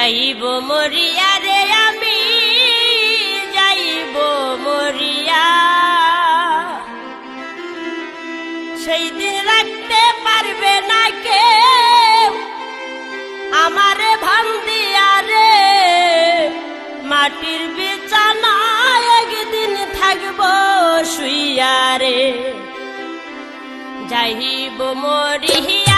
যাইব মরিয়া রে আমি, যাইব মরিয়া। সেই দিন রাখতে পারবে না কে আমারে ভান্দিয়া রে। মাটির বিছানা একদিন থাকব শুইয়া রে। যাইব মরিয়া